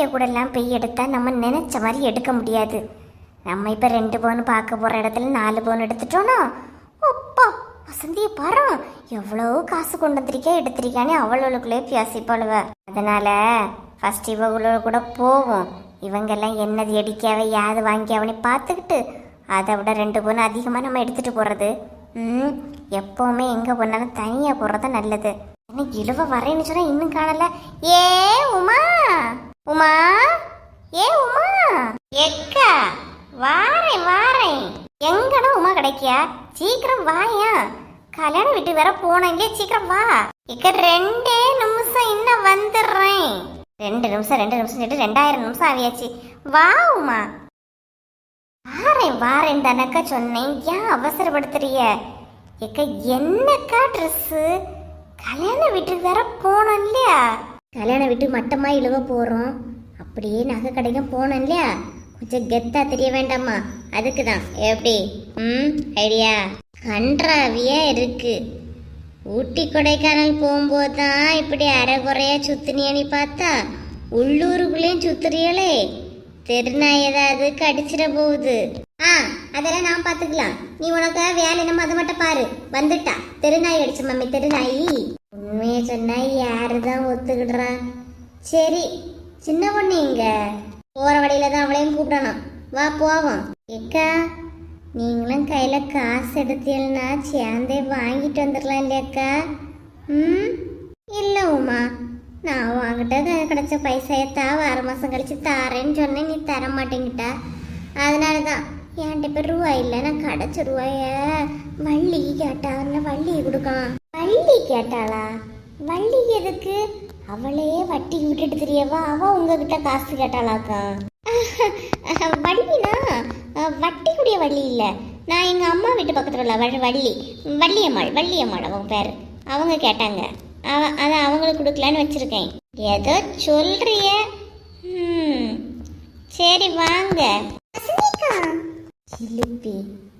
பெரிய கூடெல்லாம் போய் எடுத்தால் நம்ம நினச்ச மாதிரி எடுக்க முடியாது. நம்ம இப்போ ரெண்டு பவுன் பார்க்க போகிற இடத்துல நாலு பவுன் எடுத்துட்டோன்னா ஒப்பா வசந்தியை பாரு எவ்வளோ காசு கொண்டு வந்திருக்கா எடுத்திருக்கானே அவ்வளோக்குள்ளே பேசிப்பாளுவ அதனால் ஃபஸ்ட் இவங்களோட கூட போவோம். இவங்கெல்லாம் என்னது எடிக்காவ யாது வாங்கியாவனே பார்த்துக்கிட்டு அதை விட ரெண்டு பவுன் அதிகமாக நம்ம எடுத்துகிட்டு போகிறது ம் எப்போவுமே எங்கே போனாலும் தனியாக போகிறது நல்லது. என்ன இழுவ வரேன்னு சொன்னால் இன்னும் காணலை. ஏ உமா! உமா? ஏ உமா? எக்கா வாரேன் வாரேன். எங்கடா உமா கிடைக்கியா? சீக்கிரம் வாயா. கல்யாணம் விட்டு வேற போனீங்க சீக்கிரம் வா. இக்க ரெண்டே நிமிஷம் இன்னும் வந்துடுறேன். ரெண்டு நிமிஷம் ரெண்டு நிமிஷம் சொல்லிட்டு ரெண்டாயிரம் நிமிஷம் ஆவியாச்சு வா உமா. வாரேன் வாரேன் தானக்கா சொன்னேன். ஏன் அவசரப்படுத்துறிய எக்க என்னக்கா ட்ரெஸ்ஸு கல்யாண வீட்டுக்கு வேற போனோம் இல்லையா? கல்யாணம் விட்டு மட்டமாக இழுவ போகிறோம் அப்படியே நகை கடைக்கும் போனோம் இல்லையா? கொஞ்சம் கெத்தாக தெரிய வேண்டாமா? அதுக்கு தான் எப்படி? ம் ஐடியா. கன்றாவியாக இருக்குது ஊட்டி கொடைக்கானல் போகும்போது தான் இப்படி அரைகுறையா சுத்துனியனி பார்த்தா? உள்ளூருக்குள்ளேயும் சுத்துறியலே தெருநாய் ஏதாவது கடிச்சிட போகுது. ஆ அதெல்லாம் நான் பார்த்துக்கலாம். நீ உனக்கு வேலை என்னமோ அதை மட்டும் பாரு. வந்துட்டா. தெருநாய் அடிச்ச மம்மி தெருநாயி. உண்மையை சொன்னா யாருதான் ஒத்துக்கிடுறா? சரி சின்ன பொண்ணு இங்க போற வழியில தான் அவளையும் கூப்பிடணும். வா போவோம். ஏக்கா நீங்களும் கையில காசு எடுத்தீங்கன்னா சேர்ந்தே வாங்கிட்டு வந்துடலாம் இல்லையாக்கா? ம்? இல்லை உமா. நான் வாங்கிட்ட கிடைச்ச பைசாயத்தா ஆறு மாதம் கழிச்சு தாரேன்னு சொன்னேன் நீ தர மாட்டேங்கிட்டா. அதனால தான் என்கிட்ட இப்போ ரூபாய் இல்லை நான் கிடச்ச ரூபாய வள்ளிக்கு கேட்டா அவனை வள்ளியை கொடுக்கலாம்? வள்ளி கேட்டாளா? வள்ளி எதுக்கு? அவளே வட்டி விட்டுட்டு தெரியவா? அவ உங்ககிட்ட காசு கேட்டாளாக்கா. வள்ளினா? அஹ், வட்டி கூடிய வள்ளி இல்லை. நான் எங்கள் அம்மா வீட்டு பக்கத்தில் உள்ள வள்ளி வள்ளி. வள்ளியம்மாள் வள்ளியம்மாள் அவங்க பேர். அவங்க கேட்டாங்க. அவ அதை அவங்களுக்கு கொடுக்கலான்னு வச்சுருக்கேன். ஏதோ சொல்றிய. சரி வாங்க. இழுப்பி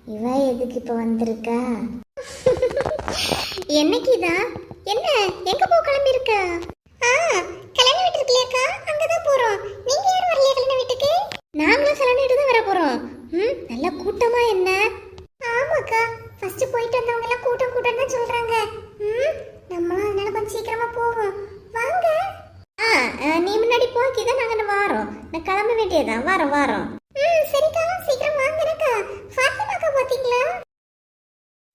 இவ எதுக்கு இப்போ வந்திருக்கா? என்னைக்கு தான் என்ன? எங்க போ கிளம்பி இருக்க ஆ கல்யாண வீட்டுக்கு இல்லையாக்கா அங்கதான் போறோம். நீங்க யார் வரலையா கல்யாண வீட்டுக்கு? நாங்களும் கல்யாண வீட்டுக்கு தான் வர போறோம். ம் நல்ல கூட்டமா என்ன ஆமாக்கா ஃபர்ஸ்ட் போயிட்டு வந்தவங்க எல்லாம் கூட்டம் கூட்டம் தான் சொல்றாங்க ம் நம்மளும் அதனால கொஞ்சம் சீக்கிரமா போவோம் வாங்க ஆ ஆ, நீ முன்னாடி போக்கிதான் நாங்க வாரோம் நான் கிளம்ப வேண்டியதான் வாரோம் வாரோம் ம் சரிக்கா சீக்கிரம் வாங்கனக்கா ஃபாத்திமாக்கா பாத்தீங்களா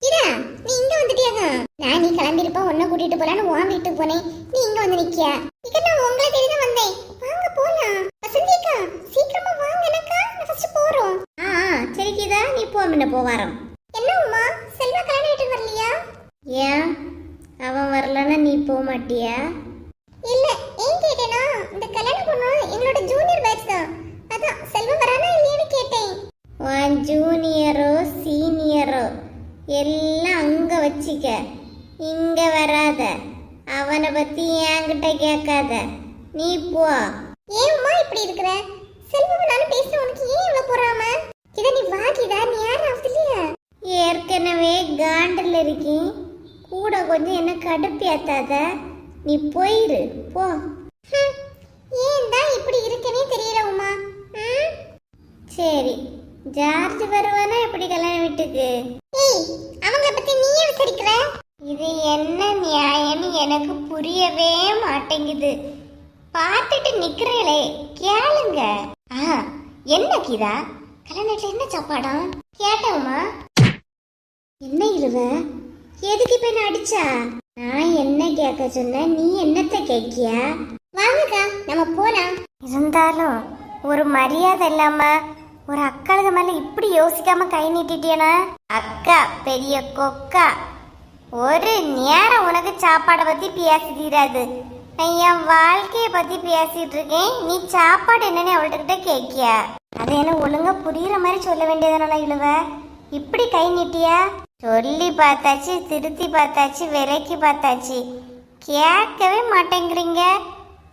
இதா நீ இங்க வந்துட்டியாங்க நான் நீ கிளம்பிருப்ப உன்னை கூட்டிட்டு போலான்னு உன் வீட்டுக்கு போனேன். நீ இங்க வந்து நிக்கியா? இக்க நான் உங்களை தான் வந்தேன். வாங்க போலாம். வசந்திக்கா சீக்கிரமா வாங்க எனக்கா நான் ஃபர்ஸ்ட் போறோம். ஆ சரி கீதா நீ போ முன்ன போ வரோம். என்ன உமா? செல்வா கல்யாணம் வீட்டுக்கு வரலையா? ஏன்? அவன் வரலன்னா நீ போக மாட்டியா? இல்ல ஏன் கேட்டேனா? இந்த கல்யாண பொண்ணு எங்களோட ஜூனியர் பேட்ச் தான். அதான் செல்வம் வரானா இல்லையான்னு கேட்டேன். உன் ஜூனியரோ சீனியரோ எல்லாம் அங்க வச்சிக்க. இங்க வராத. அவனை பத்தி என்கிட்ட கேட்காத. நீ போ. ஏம்மா இப்படி இருக்கிற? செல்வம் நானும் பேச உனக்கு ஏன் இவ்வளவு போறாம? இத நீ வாகிதா நீ யாரும் ஆகுதுலையா ஏற்கனவே காண்டில் இருக்கேன். கூட கொஞ்சம் என்ன கடுப்பேத்தாத நீ போயிரு போ. ஏன் தான் இப்படி இருக்கனே தெரியல உமா. சரி ஜார்ஜ் வருவானா எப்படி கல்யாண வீட்டுக்கு? ஏய் அவங்கள பத்தி நீயே விசாரிக்கிற? இது என்ன நியாயம்னு எனக்கு புரியவே மாட்டேங்குது. பார்த்துட்டு நிக்கிறீங்களே கேளுங்க. ஆ என்ன கீதா? கல்யாணத்துல என்ன சாப்பாடா? கேட்டவமா என்ன இழுவ? எதுக்கு இப்ப என்ன அடிச்சா? நான் என்ன கேட்க சொன்ன? நீ என்னத்த கேக்கியா வாங்கக்கா நம்ம போலாம். இருந்தாலும் ஒரு மரியாதை இல்லாம ஒரு அக்காளுக்கு மேல இப்படி யோசிக்காம கை நீட்டிட்டேனா அக்கா பெரிய கொக்கா. ஒரு நேரம் உனக்கு சாப்பாடை பத்தி பேச தீராது நான் என் வாழ்க்கையை பத்தி பேசிட்டு இருக்கேன். நீ சாப்பாடு என்னன்னு அவள்கிட்ட கேட்கியா? அது என்ன ஒழுங்கா புரியுற மாதிரி சொல்ல வேண்டியதுனால இழுவ? இப்படி கை நீட்டியா? சொல்லி பார்த்தாச்சு திருத்தி பார்த்தாச்சு விலைக்கு பார்த்தாச்சு. கேட்கவே மாட்டேங்கிறீங்க.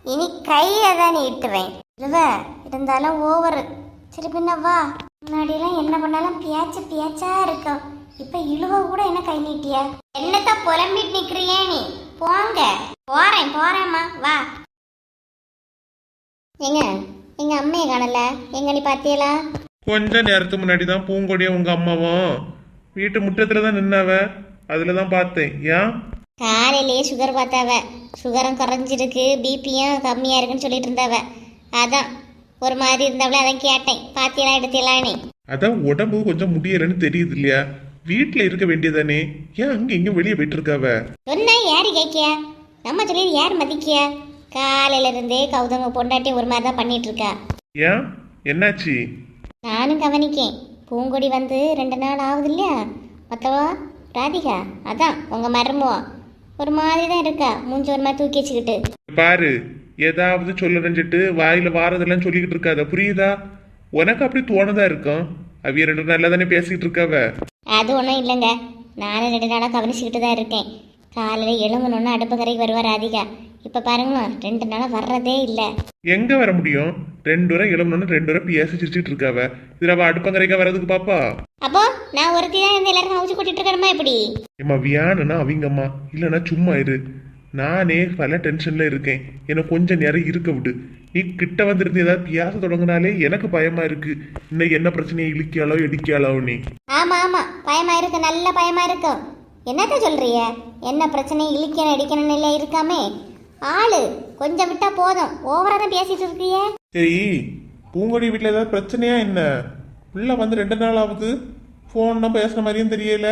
இனி கையை தான் நீட்டுவேன். இழுவ இருந்தாலும் ஓவர் சரி பின்ன வா. முன்னாடியெல்லாம் என்ன பண்ணாலும் பியாச்சு பியாச்சா இருக்கும். இப்ப இழுவ கூட என்ன கை நீட்டியா? என்னத்தான் புலம்பிட்டு நிக்கிறியே நீ? போங்க. போறேன் போறேம்மா. வா. எங்க? எங்க அம்மையை காணல? எங்க நீ பாத்தியலா? கொஞ்ச நேரத்துக்கு முன்னாடி தான் பூங்கொடியும் உங்க அம்மாவும் வீட்டு முற்றத்துல தான் நின்னாவ? அதுல தான் பார்த்தேன். ஏன்? காலையிலேயே சுகர் பார்த்தாவ. சுகரும் குறைஞ்சிருக்கு. பிபியும் கம்மியா இருக்குன்னு சொல்லிட்டு இருந்தாவ. அதான். ஒரு மாதிரி இருந்தவள அதான் கேட்டேன். பாத்தியலா எடுத்தியலானே அதான் உடம்பு கொஞ்சம் முடியலன்னு தெரியுது இல்லையா? வீட்டுல இருக்க வேண்டியதானே? ஏன் அங்க இங்க வெளியே போயிட்டு இருக்காவ சொன்னா யாரு கேட்கியா நம்ம சொல்லி யார் மதிக்கியா காலையில இருந்தே கௌதம பொண்டாட்டி ஒரு மாதிரி தான் பண்ணிட்டு இருக்கா ஏன்? என்னாச்சு? நானும் கவனிக்கேன். பூங்கொடி வந்து ரெண்டு நாள் ஆகுது இல்லையா மற்றவா ராதிகா அதான் உங்க மருமவா. ஒரு மாதிரி தான் இருக்கா மூஞ்சி ஒரு மாதிரி தூக்கி வச்சுக்கிட்டு. பாரு ஏதாவது சொல்ல நினைச்சிட்டு வாயில வாரதெல்லாம் சொல்லிக்கிட்டு இருக்காத புரியுதா? உனக்கு அப்படி தோணதா இருக்கும்? அவிய ரெண்டு நல்லா தானே பேசிட்டு இருக்காவ? அது ஒன்றும் இல்லைங்க. நானும் ரெண்டு நாளாக கவனிச்சுக்கிட்டு தான் இருக்கேன். காலையில் எழும்பணுன்னு அடுப்பு கரைக்கு வருவா ராதிகா. இப்போ பாருங்களா ரெண்டு நாளாக வர்றதே இல்லை. எங்க வர முடியும்? ரெண்டு வரை இளம்பணும்னு ரெண்டு வரை பேசி சிரிச்சிட்டு இருக்காவ. இதுல அவ அடுப்பங்கரைக்கா வர்றதுக்கு பாப்பா? அப்போ நான் ஒருத்தி தான் எல்லாருக்கும் அவுச்சு கூட்டிட்டு இருக்கணுமா எப்படி? ஏம்மா வியானுனா அவங்கம்மா. இல்லைன்னா சும்மா இரு. நானே பல டென்ஷன்ல இருக்கேன். என்னை கொஞ்ச நேரம் இருக்க விடு. நீ கிட்ட வந்திருந்து ஏதாவது பியாச தொடங்கினாலே எனக்கு பயமா இருக்கு. இன்னும் என்ன பிரச்சனையை இழுக்கியாலோ இடிக்கியாலோ நீ? ஆமா ஆமா. பயமா இருக்கு நல்ல பயமா இருக்கும் என்னத்த சொல்றிய என்ன பிரச்சனை இழிக்கணும் அடிக்கணும் இல்லை இருக்காமே. ஆளு கொஞ்சம் விட்டா போதும். ஓவரா தான் பேசிட்டு இருக்கிய. சரி பூங்கொடி வீட்டில் ஏதாவது பிரச்சனையா என்ன? உள்ள வந்து ரெண்டு நாள் ஆகுது. ஃபோன் தான் பேசுன மாதிரியும் தெரியல.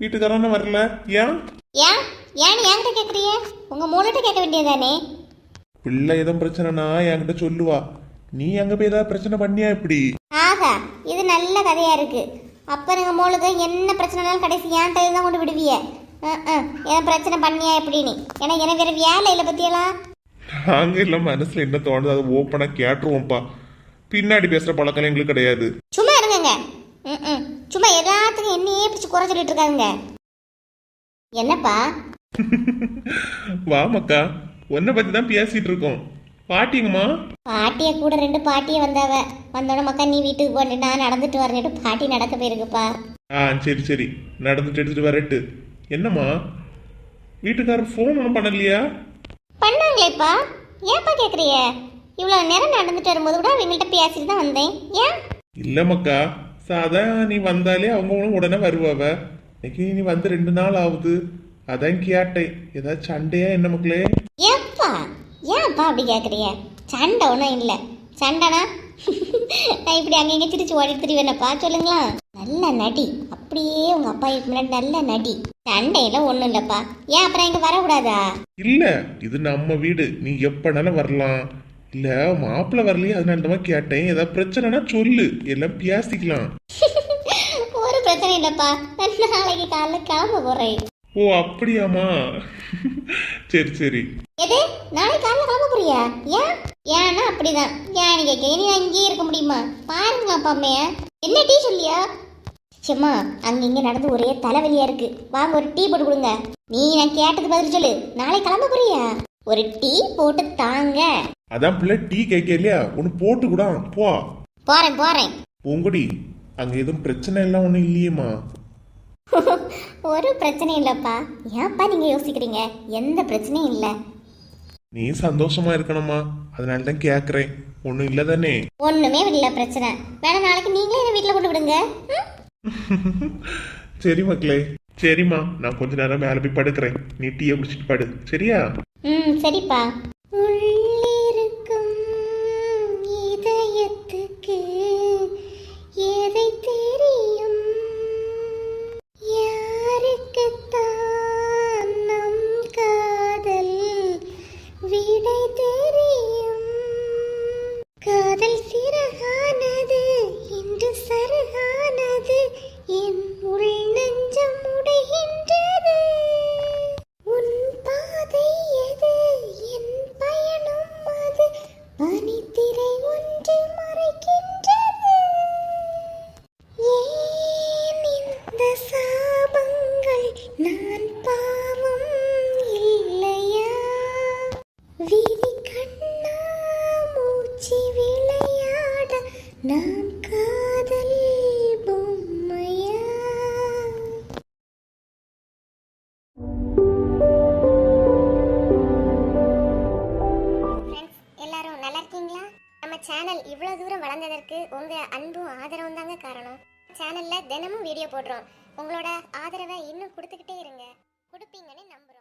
வீட்டுக்காரன்னு வரல. ஏன்? ஏன்? ஏன் என்கிட்ட கேக்குறிய உங்க மூணுகிட்ட கேட்க வேண்டியதானே பிள்ளை எதுவும் பிரச்சனைனா என்கிட்ட சொல்லுவா. நீ அங்க போய் ஏதாவது பிரச்சனை பண்ணியா இப்படி? ஆகா இது நல்ல கதையா இருக்கு. அப்ப நீங்க மூளுக்கு என்ன பிரச்சனைனாலும் கடைசி என் டைம் தான் கொண்டு விடுவிய. என் பிரச்சனை பண்ணியா எப்படின்னு? ஏன்னா எனக்கு வேற வேலை இல்லை பத்தியெல்லாம். நாங்க இல்ல மனசுல என்ன தோணுது அதை ஓப்பனா கேட்டுருவோம்ப்பா. பின்னாடி பேசுற பழக்கம் எங்களுக்கு கிடையாது. சும்மா இருங்கங்க. ம். சும்மா எல்லாத்துக்கும் என்னையே பிடிச்சி குறை சொல்லிட்டு இருக்காங்க என்னப்பா? வா மக்கா உன்னை பத்தி தான் பேசிட்டு இருக்கோம். பாட்டிங்கம்மா பாட்டிய கூட ரெண்டு பாட்டிய வந்தாவ. வந்தோட மக்கா நீ வீட்டுக்கு போட்டு நான் நடந்துட்டு வரேன்ட்டு பாட்டி நடக்க போயிருக்குப்பா. ஆ சரி சரி. நடந்துட்டு எடுத்துட்டு வரட்டு. என்னம்மா? வீட்டுக்காரர் ஃபோன் ஒன்றும் பண்ணலையா? பண்ணாங்களேப்பா. ஏன்ப்பா கேக்குறிய இவ்வளவு நேரம் நடந்துட்டு வரும்போது கூட அவங்கள்ட்ட பேசிட்டு தான் வந்தேன். ஏன்? இல்ல மக்கா. சாதா நீ வந்தாலே அவங்களும் உடனே வருவாவ. இன்னைக்கு நீ வந்து ரெண்டு நாள் ஆகுது. அதான் கேட்டேன். ஏதாவது சண்டையா என்ன மக்களே? ஏப்பா ஏன்ப்பா அப்படி கேக்குறிய சண்டை ஒன்றும் இல்லை. சண்டைனா? நான் இப்படி அங்கங்க சிரிச்சு ஓடிட்டு திரிவேனப்பா சொல்லுங்களா? நல்ல நடி. அப்படியே உங்க அப்பா முன்னாடி நல்ல நடி. சண்டையில ஒன்றும் இல்லப்பா. ஏன் அப்புறம் இங்க வரக்கூடாதா? இல்ல இது நம்ம வீடு. நீ எப்பனாலும் வரலாம். இல்ல மாப்பிள்ளை வரலையே அதனால தான் கேட்டேன். ஏதாவது பிரச்சனைனா சொல்லு. எல்லாம் பேசிக்கலாம். ஒரு பிரச்சனை இல்லப்பா. நான் நாளைக்கு காலைல கிளம்ப போறேன். ஓ அப்படியாம்மா. சரி சரி. எது? நாளைக்கு காலைல கிளம்ப போறியா ஏன்? ஏன்னா அப்படிதான். ஏன்னு கேட்க இனி நான் இங்கேயே இருக்க முடியுமா? பாருங்க அப்பா அம்மைய என்ன டீ சொல்லியா? சும்மா அங்க இங்க நடந்து ஒரே தலைவலியா இருக்கு. வாங்க ஒரு டீ போட்டு கொடுங்க. நீ நான் கேட்டது பதில் சொல்லு. நாளைக்கு கிளம்ப போறியா ஒரு டீ போட்டு தாங்க. அதான் பிள்ளை டீ கேட்க இல்லையா? ஒன்று போட்டு கூட போ. போறேன் போறேன். பூங்குடி. அங்க எதுவும் பிரச்சனை எல்லாம் ஒன்றும் இல்லையேம்மா. ஒரு பிரச்சனையும் இல்லப்பா. ஏன்ப்பா நீங்க யோசிக்கிறீங்க? எந்த பிரச்சனையும் இல்லை. நீ சந்தோஷமா இருக்கணுமா அதனால தான் கேட்குறேன் ஒன்றும் இல்லை தானே? ஒண்ணுமே இல்லை பிரச்சனை. வேணா நாளைக்கு நீங்களே என்ன வீட்டில் கொண்டு விடுங்க. ம்? சரி மக்களே. சரிம்மா. நான் கொஞ்ச நேரம் மேலே போய் படுக்கிறேன். நீ டீயை குடிச்சிட்டு படு. சரியா? ம் சரிப்பா. உள்ளிருக்கும் இதயத்துக்கு எதை தெரியும் நான் காதல் பொம்மையா? எல்லாரும் நல்லா இருக்கீங்களா? நம்ம சேனல் இவ்வளோ தூரம் வளர்ந்ததற்கு உங்கள் அன்பும் ஆதரவும் தாங்க காரணம். சேனலில் தினமும் வீடியோ போடுறோம். உங்களோட ஆதரவை இன்னும் கொடுத்துக்கிட்டே இருங்க. கொடுப்பீங்கன்னு நம்புகிறோம்